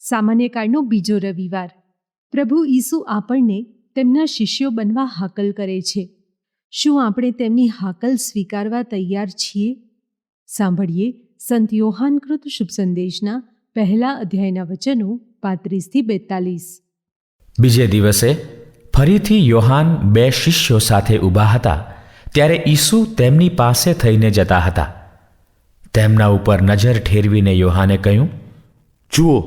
સામાન્યકાળનો બીજો રવિવાર. પ્રભુ ઈસુ આપણને તેમના શિષ્યો બનવા હાકલ કરે છે. શું આપણે તેમની હાકલ સ્વીકારવા તૈયાર છીએ? સાંભળીએ સંત યોહાનકૃત શુભ સંદેશના પહેલા અધ્યાયના વચનો પાંત્રીસથી બેતાલીસ. બીજે દિવસે ફરીથી યોહાન બે શિષ્યો સાથે ઊભા હતા ત્યારે ઈસુ તેમની પાસે થઈને જતા હતા. તેમના ઉપર નજર ઠેરવીને યોહાને કહ્યું જુઓ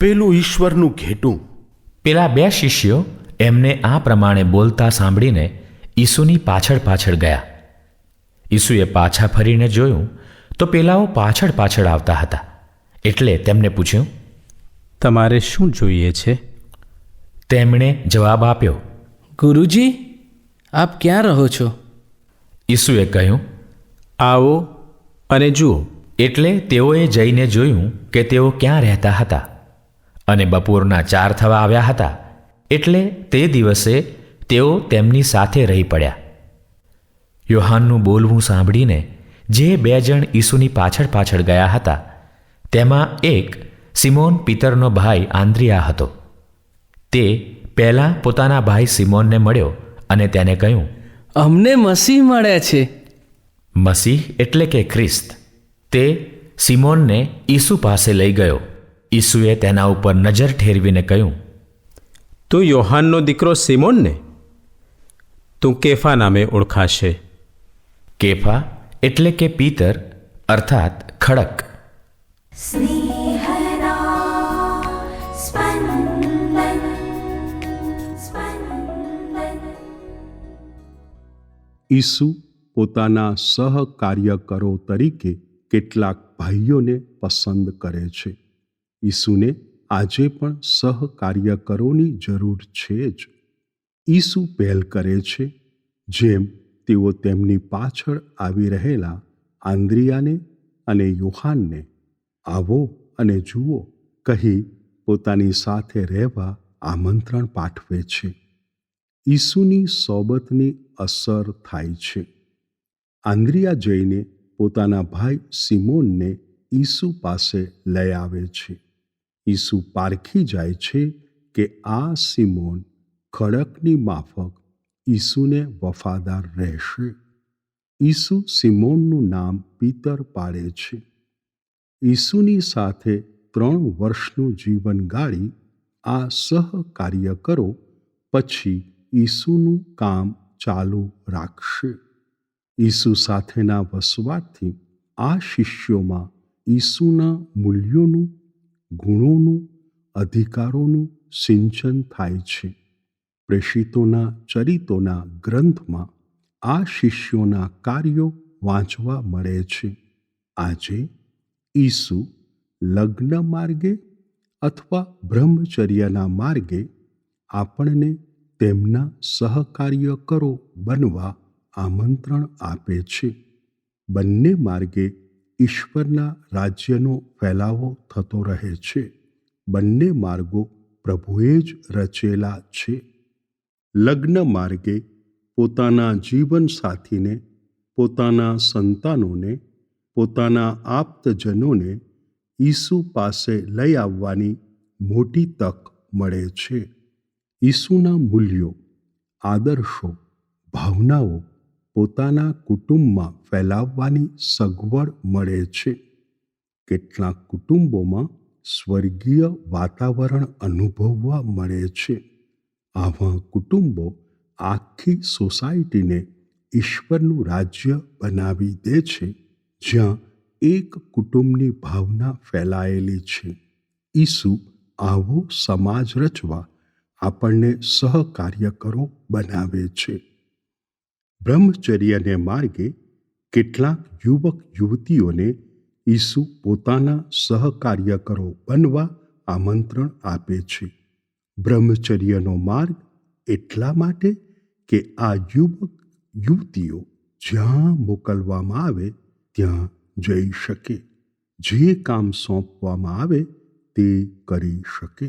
પેલું ઈશ્વરનું ઘેટું. પેલા બે શિષ્યો એમને આ પ્રમાણે બોલતા સાંભળીને ઈસુની પાછળ પાછળ ગયા. ઈસુએ પાછા ફરીને જોયું તો પેલાઓ પાછળ પાછળ આવતા હતા. એટલે તેમને પૂછ્યું તમારે શું જોઈએ છે? તેમણે જવાબ આપ્યો ગુરુજી આપ ક્યાં રહો છો? ઈસુએ કહ્યું આવો અને જુઓ. એટલે તેઓએ જઈને જોયું કે તેઓ ક્યાં રહેતા હતા. અને બપોરના ચાર થવા આવ્યા હતા. એટલે તે દિવસે તેઓ તેમની સાથે રહી પડ્યા. યોહાનનું બોલવું સાંભળીને જે બે જણ ઈસુની પાછળ પાછળ ગયા હતા તેમાં એક સિમોન પિતરનો ભાઈ આંદ્રિયા હતો. તે પહેલાં પોતાના ભાઈ સિમોનને મળ્યો અને તેને કહ્યું અમને મસીહ મળ્યા છે. મસીહ એટલે કે ખ્રિસ્ત. તે સિમોનને ઈસુ પાસે લઈ ગયો. ઈસુએ તેના ઉપર નજર ઠેરવીને કહ્યું તું યોહાનનો દીકરો સિમોનને? તું કેફા નામે ઓળખાશે. કેફા એટલે કે પીતર અર્થાત ખડક. ઈસુ પોતાના સહકાર્યકરો તરીકે કેટલાક ભાઈઓને પસંદ કરે છે. ઈસુને આજે પણ સહકાર્યકરોની જરૂર છે જ. ઈસુ પહેલ કરે છે, જેમ તેઓ તેમની પાછળ આવી રહેલા આંદ્રિયાને અને યોહાનને આવો અને જુઓ કહી પોતાની સાથે રહેવા આમંત્રણ પાઠવે છે. ઈસુની સોબતની અસર થાય છે. આંદ્રિયા જઈને પોતાના ભાઈ સિમોનને ઈસુ પાસે લઈ આવે છે. ઈસુ પારખી જાય છે કે આ સિમોન ખડકની માફક ઈસુને વફાદાર રહેશે. ઈસુ સિમોનનું નામ પિતર પાડે છે. ઈસુની સાથે ત્રણ વર્ષનું જીવન ગાળી આ સહકાર્યકરો પછી ઈસુનું કામ ચાલુ રાખશે. ઈસુ સાથેના વસવાટથી આ શિષ્યોમાં ઈસુના મૂલ્યોનું, ગુણોનું, અધિકારોનું સિંચન થાય છે. પ્રેષિતોના ચરિતોના ગ્રંથમાં આ શિષ્યોના કાર્યો વાંચવા મળે છે. આજે ઈસુ લગ્ન માર્ગે અથવા બ્રહ્મચર્યના માર્ગે આપણને તેમના સહકાર્યકરો બનવા આમંત્રણ આપે છે. બંને માર્ગે ઈશ્વરના રાજ્યનો ફેલાવો થતો રહે છે. બંને માર્ગો પ્રભુએ જ રચેલા છે. લગ્ન માર્ગે પોતાના જીવનસાથીને પોતાના સંતાનોને, પોતાના આપ્તજનોને ઈસુ પાસે લઈ આવવાની મોટી તક મળે છે. ઈસુના મૂલ્યો, આદર્શો, ભાવનાઓ પોતાના કુટુંબમાં ફેલાવવાની સગવડ મળે છે. કેટલાક કુટુંબોમાં સ્વર્ગીય વાતાવરણ અનુભવવા મળે છે. આવા કુટુંબો આખી સોસાયટીને ઈશ્વરનું રાજ્ય બનાવી દે છે, જ્યાં એક કુટુંબની ભાવના ફેલાયેલી છે. ઈસુ આવો સમાજ રચવા આપણને સહકાર્યકરો બનાવે છે. બ્રહ્મચર્યને માર્ગે કેટલાક યુવક યુવતીઓને ઈસુ પોતાના સહકાર્યકરો બનવા આમંત્રણ આપે છે. બ્રહ્મચર્યનો માર્ગ એટલા માટે કે આ યુવક યુવતીઓ જ્યાં મોકલવામાં આવે ત્યાં જઈ શકે. જે કામ સોંપવામાં આવે તે કરી શકે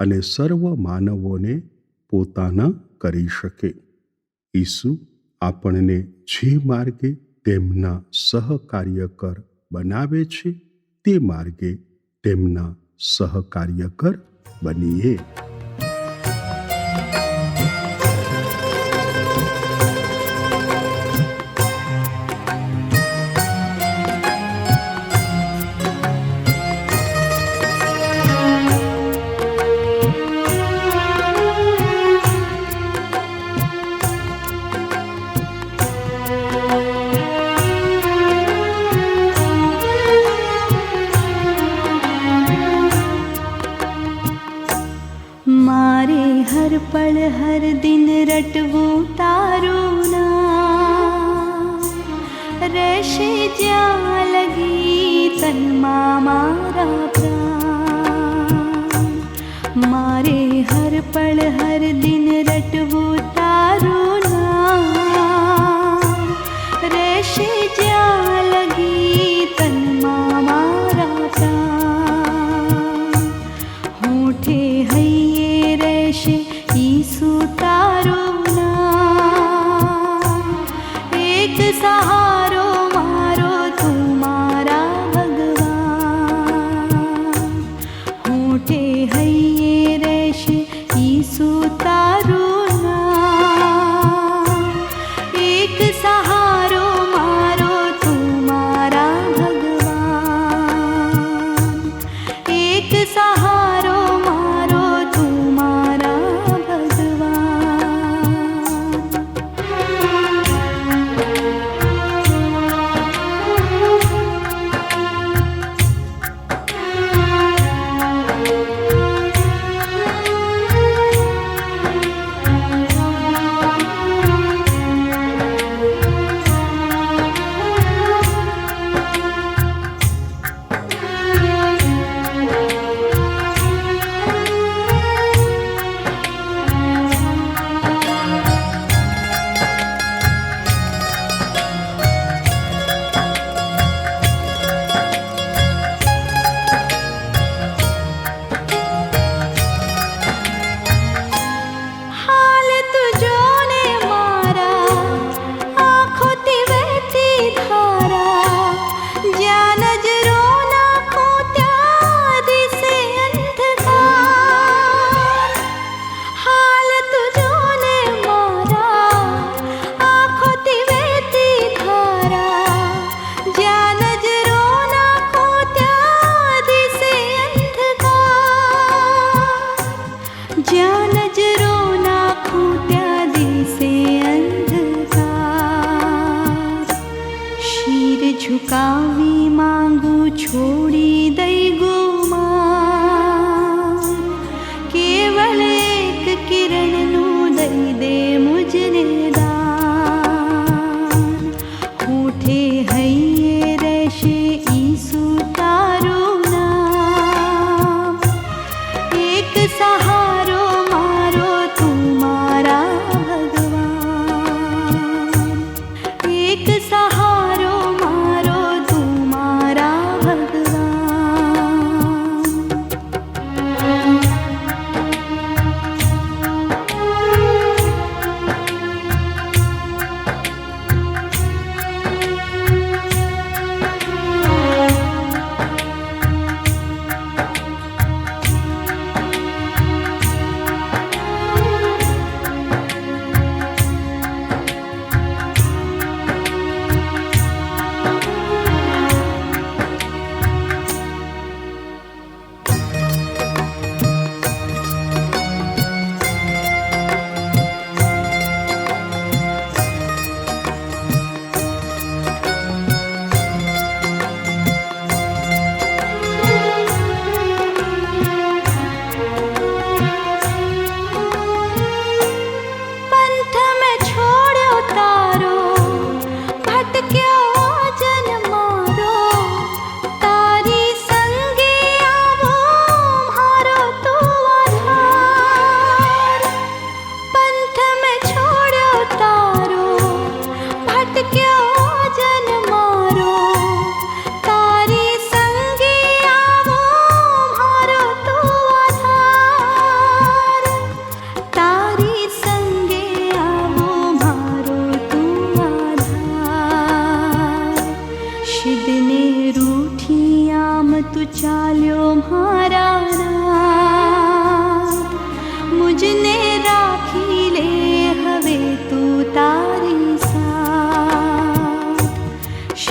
અને સર્વ માનવોને પોતાના કરી શકે. ઈસુ આપણને જે માર્ગે તેમના સહકાર્યકર બનાવે છે, તે માર્ગે તેમના સહકાર્યકર બનીએ. हर दिन रट तारु न। ला मारे हर पल हर दिन रटबारु ना।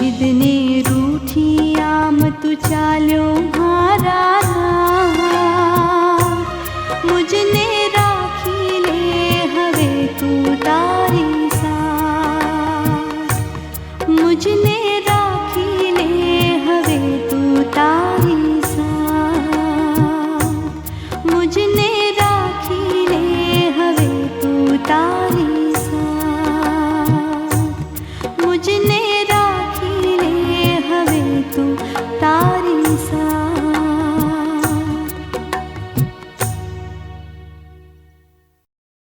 जिदने रूठी आम तु चालो